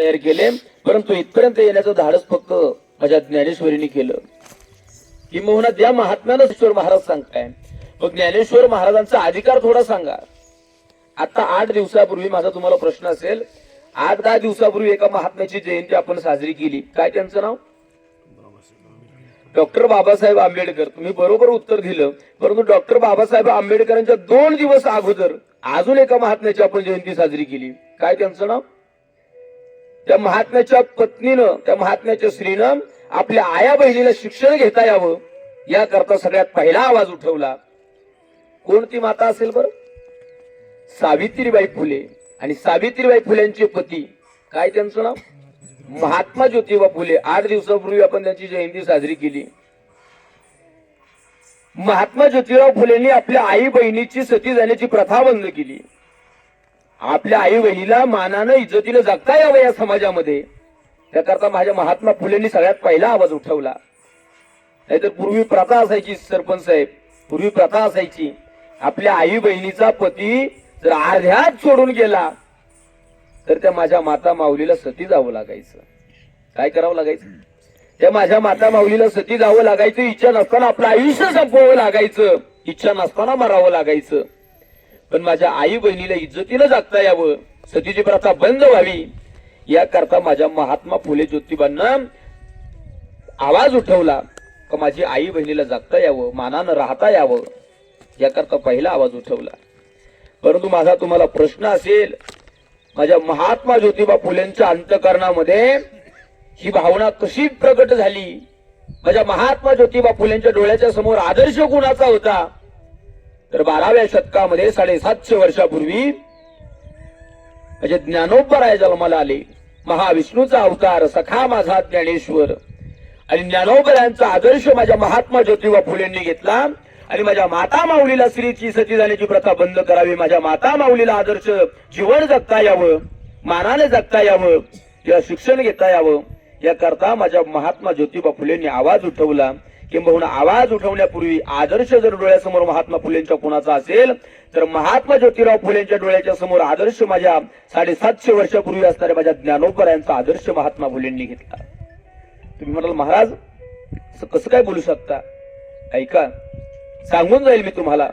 तयार केले. परंतु इथपर्यंत येण्याचं धाडस फक्त माझ्या ज्ञानेश्वरीने केलं. किंबहुना त्या महात्म्यानं ईश्वर महाराज सांगताय. मग ज्ञानेश्वर महाराजांचा अधिकार थोडा सांगा. आता आठ दिवसापूर्वी माझा तुम्हाला प्रश्न असेल. आठ दहा दिवसापूर्वी एका महात्म्याची जयंती आपण साजरी केली. काय त्यांचं नाव? डॉक्टर बाबासाहेब आंबेडकर. तुम्ही बरोबर उत्तर दिलं. परंतु डॉक्टर बाबासाहेब आंबेडकरांच्या दोन दिवस अगोदर अजून एका महात्म्याची आपण जयंती साजरी केली. काय त्यांचं नाव? त्या महात्म्याच्या पत्नीनं त्या महात्म्याच्या स्त्रीनं आपल्या आया बहिणीला शिक्षण घेता यावं याकरता सगळ्यात पहिला आवाज उठवला. कोणती माता असेल बरं? सावित्रीबाई फुले. आणि सावित्रीबाई फुलेंचे पती काय त्यांचं नाव? महात्मा ज्योतिबा फुले. आठ दिवसापूर्वी आपण त्यांची जयंती साजरी केली. महात्मा ज्योतिराव फुलेंनी आपल्या आई बहिणीची सती जाण्याची प्रथा बंद केली. आपल्या आई बहिणीला मानानं इज्जतीनं जगता यावं या समाजामध्ये. त्याकरता माझ्या महात्मा फुलेंनी सगळ्यात पहिला आवाज उठवला. नाहीतर पूर्वी प्रथा असायची सरपंच साहेब. पूर्वी प्रथा असायची. आपल्या आई बहिणीचा पती जर अर्ध्यात सोडून गेला तर त्या माझ्या माता माऊलीला सती जावं लागायचं. काय करावं लागायचं? त्या माझ्या माता माऊलीला सती जावं लागायचं इच्छा नसताना आपलं आयुष्य संपवावं लागायचं. इच्छा नसताना मरावं लागायचं. पण माझ्या आई बहिणीला इज्जतीनं जगता यावं सतीची प्रथा बंद व्हावी याकरता माझ्या महात्मा फुले ज्योतिबांना आवाज उठवला का माझी आई बहिणीला जगता यावं मानानं राहता यावं याकरता पहिला आवाज उठवला. परंतु माझा तुम्हाला प्रश्न असेल माझ्या महात्मा ज्योतिबा फुलेंच्या अंतकरणामध्ये ही भावना कशी प्रकट झाली? माझ्या महात्मा ज्योतिबा फुलेंच्या डोळ्याच्या समोर आदर्श गुणाचा होता? तर बाराव्या शतकामध्ये साडेसातशे वर्षापूर्वी म्हणजे ज्ञानोपराय जन्माला आले. महाविष्णूचा अवतार सखा माझा ज्ञानेश्वर. आणि ज्ञानोबरायांचा आदर्श माझ्या महात्मा ज्योतिबा फुलेंनी घेतला. आणि माझ्या माता माऊलीला स्त्रीची सती जाण्याची प्रथा बंद करावी माझ्या माता माऊलीला आदर्श जीवन जगता यावं मानाने जगता यावं किंवा शिक्षण घेता यावं याकरता माझ्या महात्मा ज्योतिबा फुलेंनी आवाज उठवला. किंबहुना आवाज उठवण्यापूर्वी आदर्श जर डोळ्यासमोर महात्मा फुलेंच्या कुणाचा असेल तर महात्मा ज्योतिराव फुलेंच्या डोळ्याच्या समोर आदर्श माझ्या साडेसातशे वर्षापूर्वी असणाऱ्या माझ्या ज्ञानोपरायांचा आदर्श महात्मा फुलेंनी घेतला. तुम्ही म्हणाल महाराज असं कसं काय बोलू शकता? ऐका सांगून जाईल मी तुम्हाला.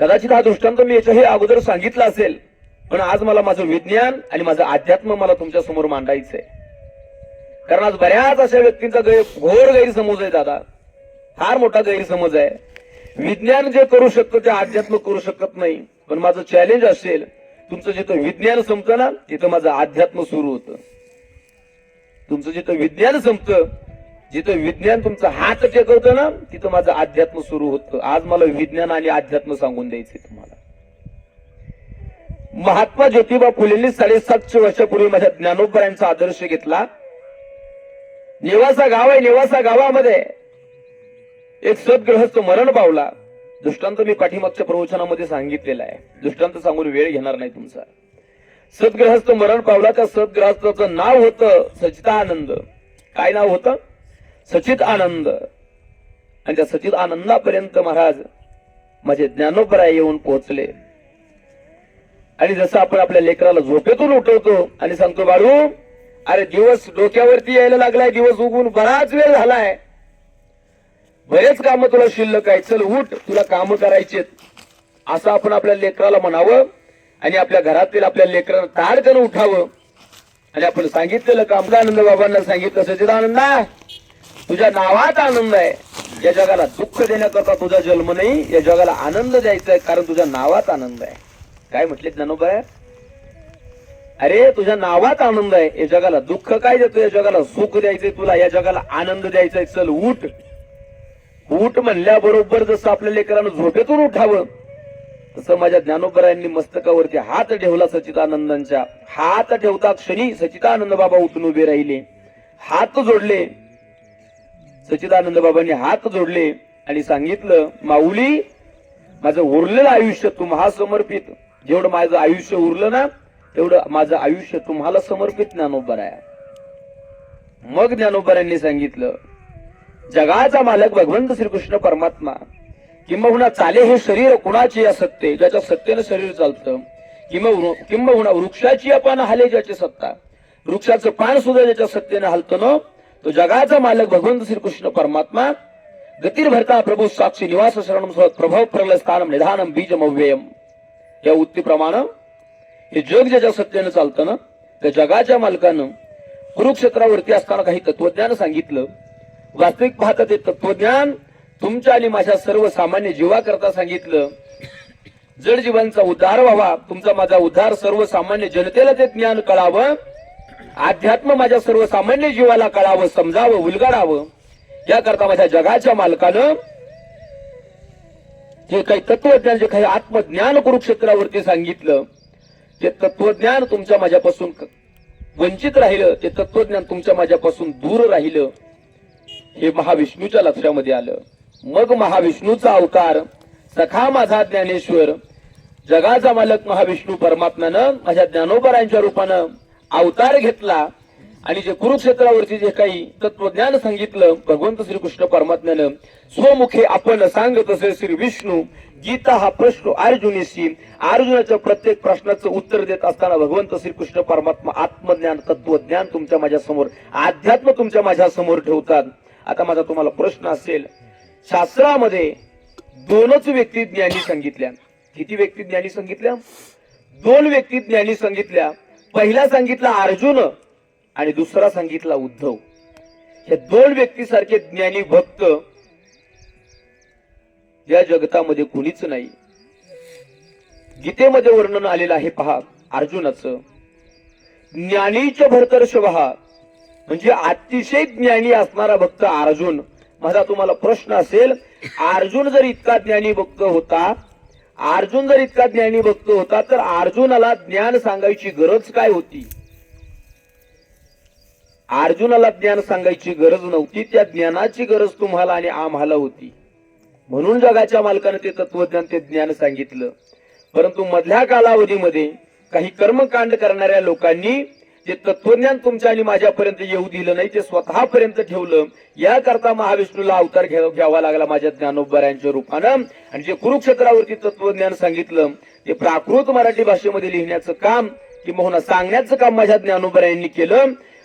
कदाचित हा दृष्टांत मी याच्याही अगोदर सांगितला असेल पण आज मला माझं विज्ञान आणि माझं अध्यात्म मला तुमच्यासमोर मांडायचंय. कारण आज बऱ्याच अशा व्यक्तींचा गैर घोर गैरसमज आहे दादा. फार मोठा गैरसमज आहे. विज्ञान जे करू शकतं ते अध्यात्म करू शकत नाही. पण माझं चॅलेंज असेल तुमचं जिथं विज्ञान संपतं ना तिथं माझं अध्यात्म सुरू होतं. तुमचं जिथं विज्ञान संपतं जिथं विज्ञान तुमचा हात टेकवतं ना तिथं माझं अध्यात्म सुरू होतं. आज मला विज्ञान आणि अध्यात्म सांगून द्यायचे तुम्हाला. महात्मा ज्योतिबा फुलेंनी साडेसातशे वर्षापूर्वी माझ्या ज्ञानोबरायांचा आदर्श घेतला. नेवासा गाव आहे नेवासा गावामध्ये. एक सद्ग्रहस्थ मरण पावला. दृष्टांत मी पाठीमागच्या प्रवचनामध्ये सांगितलेला आहे. दृष्टांत सांगून वेळ घेणार नाही तुमचा. सद्ग्रहस्थ मरण पावला त्या सद्ग्रहस्थाचं नाव होतं सचितानंद काय नाव होतं? सचित आनंद आणि त्या सचित आनंदापर्यंत महाराज माझे ज्ञानोपराय येऊन पोहोचले. आणि जसं आपण आपल्या लेकराला झोपेतून उठवतो आणि सांगतो बाळू अरे दिवस डोक्यावरती यायला लागलाय दिवस उगून बराच वेळ झालाय. बरेच काम तुला शिल्लक आहे चल उठ तुला काम करायचेत असं आपण आपल्या लेकराला म्हणावं आणि आपल्या घरातील आपल्या लेकराला ताडकन उठावं. आणि आपण सांगितलेलं काम आनंद बाबांना सांगितलं सचिदानंदा तुझ्या नावात आनंद आहे. या जगाला दुःख देण्याकरता तुझा जन्म नाही या जगाला आनंद द्यायचा आहे कारण तुझ्या नावात आनंद आहे. काय म्हटले ज्ञानोबाय? अरे तुझ्या नावात आनंद आहे. या जगाला दुःख काय देतो? या जगाला सुख द्यायचंय तुला. या जगाला आनंद द्यायचा चल उठ. उठ म्हणल्याबरोबर जसं आपल्या लेकरानं झोपेतून उठावं तसं माझ्या ज्ञानोबरायांनी मस्तकावरती हात ठेवला सचितानंदांच्या हात ठेवता क्षणी सचितानंद बाबा उठून उभे राहिले. हात जोडले. सचिदानंद बाबांनी हात जोडले आणि सांगितलं माऊली माझं उरलेलं आयुष्य तुम्हा समर्पित जेवढं माझं आयुष्य उरलं ना तेवढं माझं आयुष्य तुम्हाला समर्पित ज्ञानोबर आहे. मग ज्ञानोबरांनी सांगितलं जगाचा मालक भगवंत श्रीकृष्ण परमात्मा किंबहुना चाले हे शरीर कुणाचे या सत्ते ज्याच्या सत्तेनं शरीर चालतं किंबहुना किंबहुना वृक्षाची पान हाले ज्याची सत्ता वृक्षाचं पान सुद्धा ज्याच्या सत्तेनं हलतो ना तो जगाचा मालक भगवंत श्रीकृष्ण परमात्मा गतीर्भरता प्रभू साक्षी निवास शरणम स्वत प्रभाव प्रलय स्थानम निधानम बीजम अव्ययम या उत्तीप्रमाणे हे जग ज्याच्या सत्तेनं चालतं ना त्या जगाच्या मालकानं कुरुक्षेत्रावरती असताना काही तत्वज्ञान सांगितलं. वास्तविक पाहता ते तत्वज्ञान तुमच्या आणि माझ्या सर्वसामान्य जीवाकरता सांगितलं. जड जीवांचा उद्धार व्हावा तुमचा माझा उद्धार सर्वसामान्य जनतेला ते ज्ञान कळावं अध्यात्म माझ्या सर्वसामान्य जीवाला कळावं समजावं उलगडावं. याकरता माझ्या जगाच्या मालकानं जे काही तत्वज्ञान जे काही आत्मज्ञान कुरुक्षेत्रावरती सांगितलं. ते तत्वज्ञान तुमच्या माझ्यापासून वंचित राहिलं ते तत्वज्ञान तुमच्या माझ्यापासून दूर राहिलं हे महाविष्णूच्या लक्षामध्ये आलं. मग महाविष्णूचा अवतार सखा माझा ज्ञानेश्वर जगाचा मालक महाविष्णू परमात्म्यानं माझ्या ज्ञानोपरांच्या रूपानं अवतार घेतला. आणि जे कुरुक्षेत्रावरती जे काही तत्वज्ञान सांगितलं भगवंत श्रीकृष्ण परमात्म्यानं स्वमुखे आपण सांगत असे श्री विष्णू गीता हा प्रश्न अर्जुनीशी अर्जुनाच्या प्रत्येक प्रश्नाचं उत्तर देत असताना भगवंत श्रीकृष्ण परमात्मा आत्मज्ञान तत्वज्ञान तुमच्या माझ्यासमोर अध्यात्म तुमच्या माझ्यासमोर ठेवतात. आता माझा तुम्हाला प्रश्न असेल शास्त्रामध्ये दोनच व्यक्ती ज्ञानी सांगितल्या. किती व्यक्ती ज्ञानी सांगितल्या? दोन व्यक्ती ज्ञानी सांगितल्या. पहिला सांगितला अर्जुन आणि दुसरा सांगितला उद्धव. हे दोन व्यक्तीसारखे ज्ञानी भक्त या जगतामध्ये कुणीच नाही. गीतेमध्ये वर्णन आलेलं आहे पहा अर्जुनाचं. ज्ञानीच भरतर्ष वहा म्हणजे अतिशय ज्ञानी असणारा भक्त अर्जुन. माझा तुम्हाला प्रश्न असेल अर्जुन जर इतका ज्ञानी भक्त होता अर्जुन जर इतका ज्ञानी भक्त होता तर अर्जुनाला ज्ञान सांगायची गरज काय होती? अर्जुनाला ज्ञान सांगायची गरज नव्हती त्या ज्ञानाची गरज तुम्हाला आणि आम्हाला होती. म्हणून जगाच्या मालकाने ते तत्वज्ञान ते ज्ञान सांगितलं. परंतु मधल्या कालावधीमध्ये काही कर्मकांड करणाऱ्या लोकांनी ते तत्वज्ञान तुमच्या आणि माझ्यापर्यंत येऊ दिलं नाही ते स्वतःपर्यंत ठेवलं याकरता महाविष्णूला अवतार घ्या- घ्यावा लागला माझ्या ज्ञानोबऱ्यांच्या रूपानं. आणि जे कुरुक्षेत्रावरती तत्वज्ञान सांगितलं ते प्राकृत मराठी भाषेमध्ये लिहिण्याचं काम किंवा हो सांगण्याचं काम माझ्या ज्ञानोबऱ्यांनी केलं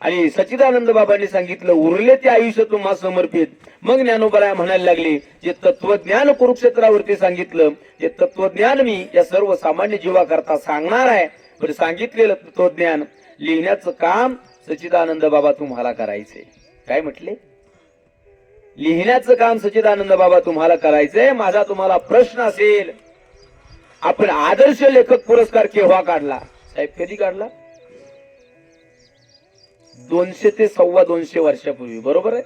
आणि सच्चिदानंद बाबांनी सांगितलं उरले ते आयुष्य तुम्हा समर्पित. मग ज्ञानोबराय म्हणायला लागले जे तत्वज्ञान कुरुक्षेत्रावरती सांगितलं ते तत्वज्ञान मी या सर्व सामान्य जीवाकरता सांगणार आहे पण सांगितलेलं तत्वज्ञान लिहिण्याचं काम सच्चिदानंद बाबा तुम्हाला करायचंय काय म्हटले? लिहिण्याचं काम सच्चिदानंद बाबा तुम्हाला करायचंय माझा तुम्हाला प्रश्न असेल. आपण आदर्श लेखक पुरस्कार केव्हा काढला? साहेब कधी काढला? दोनशे ते सव्वा दोनशे वर्षापूर्वी बरोबर आहे?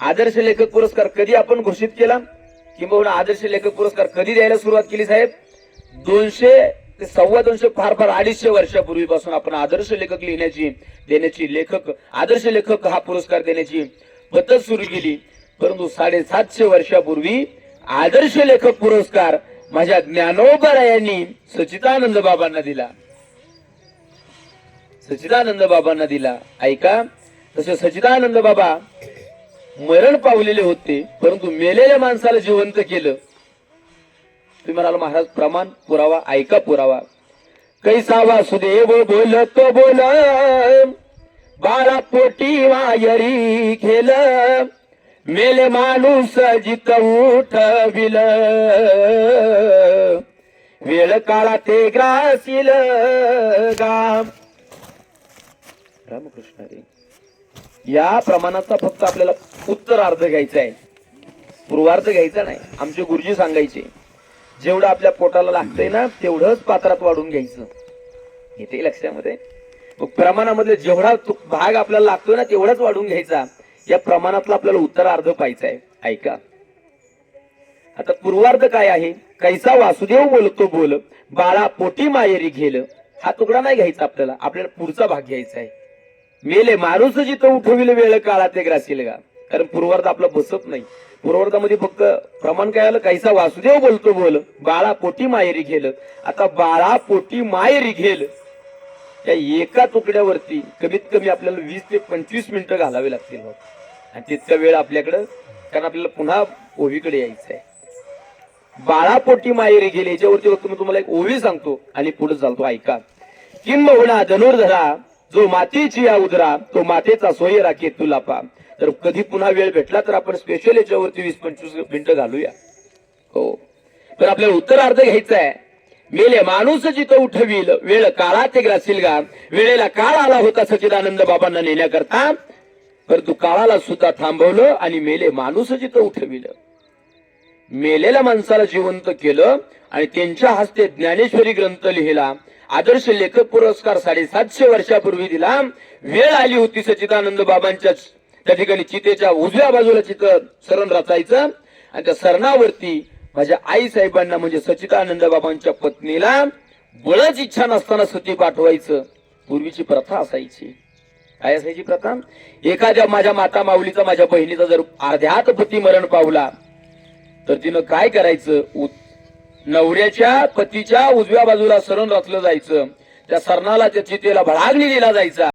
आदर्श लेखक पुरस्कार कधी आपण घोषित केला? किंबहुना आदर्श लेखक पुरस्कार कधी द्यायला सुरुवात केली साहेब? दोनशे ते सव्वा दोनशे फार फार अडीचशे वर्षापूर्वीपासून आपण आदर्श लेखक लिहिण्याची देण्याची लेखक आदर्श लेखक हा पुरस्कार देण्याची पद्धत सुरू केली. परंतु साडेसातशे वर्षापूर्वी आदर्श लेखक पुरस्कार माझ्या ज्ञानोबरा यांनी सचितानंद बाबांना दिला. सचिदानंद बाबांना दिला. ऐका तसे सचिदानंद बाबा मरण पावलेले होते परंतु मेलेल्या माणसाला जिवंत केलं. तुम्ही म्हणाल महाराज प्रमाण पुरावा ऐका पुरावा. कैसावा सुदेव बोलत बोल बारा पोटी वायरी खेल मेले माणूस जित उठविल वेळ काळा ते ग्रासील गाम. रामकृष्ण हरी या प्रमाणाचा फक्त आपल्याला उत्तरार्ध घ्यायचा आहे. पूर्वार्ध घ्यायचा नाही. आमचे गुरुजी सांगायचे जेवढं आपल्या पोटाला लागतंय ना तेवढंच पात्रात वाढून घ्यायचं. येते लक्षामध्ये? मग प्रमाणामधले जेवढा तो भाग आपल्याला लागतोय ना तेवढाच वाढून घ्यायचा. या प्रमाणातला आपल्याला उत्तरार्ध पाहायचा आहे. ऐका. आता पूर्वार्ध काय आहे? कैसा वासुदेव बोलतो बोल बाळा पोटी मायेरी घेल. हा तुकडा नाही घ्यायचा आपल्याला. आपल्याला पुढचा भाग घ्यायचा आहे. मेले माणूस जिथं उठविल वेळ काळात ग्रासील का? कारण पूर्वार्ध आपला बसत नाही. पूर्वार्धामध्ये फक्त प्रमाण काय आलं? काहीसा वासुदेव बोलतो बोल. बाळा पोटी माहेरी घेल. आता बाळा पोटी मायेरी घेल. त्या एका तुकड्यावरती कमीत कमी आपल्याला वीस ते पंचवीस मिनिटं घालावी लागतील बघ. आणि तितका वेळ आपल्याकडं कारण आपल्याला पुन्हा ओवीकडे यायचं आहे बाळापोटी माहेरी गेले याच्यावरती फक्त मी तुम्हाला एक ओवी सांगतो आणि पुढे चालतो. ऐका. किंबहुना धनुर्धरा जो मातेची या उदरा तो मातेचा सोय राखे तुला पा तर कधी पुन्हा वेळ भेटला तर आपण स्पेशल याच्यावरती वीस पंचवीस मिनिटं घालूया. हो. तर आपल्याला उत्तरार्ध घ्यायचा आहे. मेले माणूस जिथं उठवील वेळ काळा ते ग्रासील गा. वेळेला काळ आला होता सचिदानंद बाबांना नेण्याकरता. परंतु काळाला सुद्धा थांबवलं आणि मेले माणूस जिथं उठविलं. मेलेल्या माणसाला जिवंत केलं आणि त्यांच्या हस्ते ज्ञानेश्वरी ग्रंथ लिहिला. आदर्श लेखक पुरस्कार साडेसातशे वर्षापूर्वी दिला. वेळ आली होती सचिदानंद बाबांच्या त्या ठिकाणी चितेच्या उजव्या बाजूला चित सरण रचायचं. आणि त्या सरणावरती माझ्या आई साहेबांना म्हणजे सचिदानंद बाबांच्या पत्नीला बळच इच्छा नसताना सती पाठवायचं. पूर्वीची प्रथा असायची. काय असायची प्रथा? एखाद्या माझ्या माता माऊलीचा माझ्या बहिणीचा जर अर्ध्यात पती मरण पावला तर तिनं काय करायचं? नवऱ्याच्या पतीच्या उजव्या बाजूला सरण रचलं जायचं. त्या सरणाला त्या चितेला भडागणी दिला जायचा.